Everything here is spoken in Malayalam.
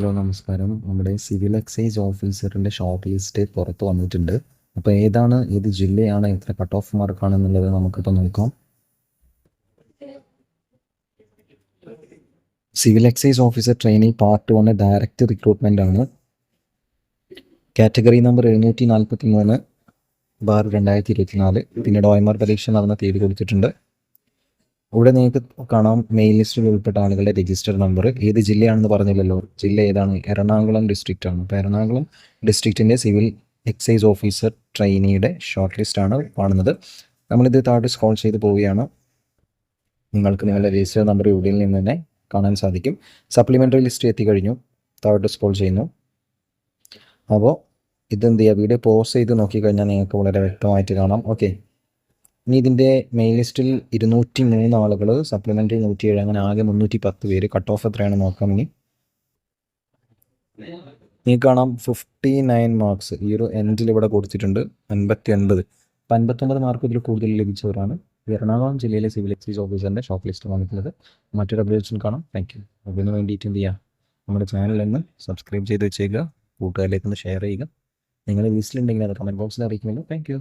ഹലോ നമസ്കാരം. നമ്മുടെ സിവിൽ എക്സൈസ് ഓഫീസറിന്റെ ഷോർട്ട് ലിസ്റ്റ് പുറത്ത് വന്നിട്ടുണ്ട്. അപ്പോൾ ഏതാണ് ഏത് ജില്ലയാണ് എത്ര കട്ട് ഓഫ് മാർക്കാണ് എന്നുള്ളത് നമുക്കിപ്പോൾ നോക്കാം. Civil excise officer training part one direct recruitment ആണ്. കാറ്റഗറി നമ്പർ എഴുന്നൂറ്റി നാൽപ്പത്തി മൂന്ന് ബാർ രണ്ടായിരത്തി ഇരുപത്തിനാല്. പിന്നെ ഡോയ്മാർ പരീക്ഷ നടന്ന തീയതി കൊടുത്തിട്ടുണ്ട്. ഇവിടെ നിങ്ങൾക്ക് കാണാം മെയിൻ ലിസ്റ്റിൽ ഉൾപ്പെട്ട ആളുകളുടെ രജിസ്റ്റർ നമ്പർ ഏത് ജില്ലയാണെന്ന് പറഞ്ഞില്ലല്ലോ. ജില്ല ഏതാണ്? എറണാകുളം ഡിസ്ട്രിക്റ്റ് ആണ്. അപ്പോൾ എറണാകുളം ഡിസ്ട്രിക്റ്റിന്റെ സിവിൽ എക്സൈസ് ഓഫീസർ ട്രെയിനിയുടെ ഷോർട്ട് ലിസ്റ്റ് ആണ് കാണുന്നത്. നമ്മളിത് താഴെ സ്കോൾ ചെയ്ത് പോവുകയാണ്. നിങ്ങൾക്ക് നിങ്ങളുടെ രജിസ്റ്റർ നമ്പർ ഇവിടെ നിന്ന് തന്നെ കാണാൻ സാധിക്കും. സപ്ലിമെന്ററി ലിസ്റ്റ് എത്തിക്കഴിഞ്ഞു. താഴോട്ട് സ്കോൾ ചെയ്യുന്നു. അപ്പോൾ ഇതെന്ത് ചെയ്യുക വീഡിയോ പോസ് ചെയ്ത് നോക്കിക്കഴിഞ്ഞാൽ നിങ്ങൾക്ക് വളരെ വ്യക്തമായിട്ട് കാണാം. ഓക്കെ ഇനി ഇതിന്റെ മെയിൻ ലിസ്റ്റിൽ ഇരുന്നൂറ്റി മൂന്ന് ആളുകൾ സപ്ലിമെന്ററി നൂറ്റി ഏഴ് അങ്ങനെ ആകെ മുന്നൂറ്റി പത്ത് പേര്. കട്ട് ഓഫ് എത്രയാണ് നോക്കാം ഇനി. നിങ്ങൾക്ക് കാണാം ഫിഫ്റ്റി നയൻ മാർക്സ് ഈ ഒരു എൻഡിൽ ഇവിടെ കൊടുത്തിട്ടുണ്ട് അൻപത്തി ഒൻപത് അപ്പം അൻപത്തൊമ്പത് മാർക്ക് ഇതിൽ കൂടുതൽ ലഭിച്ചവരാണ്. എറണാകുളം ജില്ലയിലെ സിവിൽ എക്സൈസ് ഓഫീസറിന്റെ ഷോപ്പ് ലിസ്റ്റ് വന്നിട്ടുള്ളത് മറ്റൊരു അപ്ഡേഷൻ കാണാം. താങ്ക് യു അതിന് വേണ്ടിയിട്ട് എന്ത് ചെയ്യുക നമ്മുടെ ചാനൽ ഒന്ന് സബ്സ്ക്രൈബ് ചെയ്ത് വെച്ചേക്കുക. കൂട്ടുകാരിലേക്ക് ഒന്ന് ഷെയർ ചെയ്യുക. നിങ്ങൾ ലിസ്റ്റിലുണ്ടെങ്കിൽ അത് കമന്റ് ബോക്സിൽ അറിയിക്കുമല്ലോ. Thank you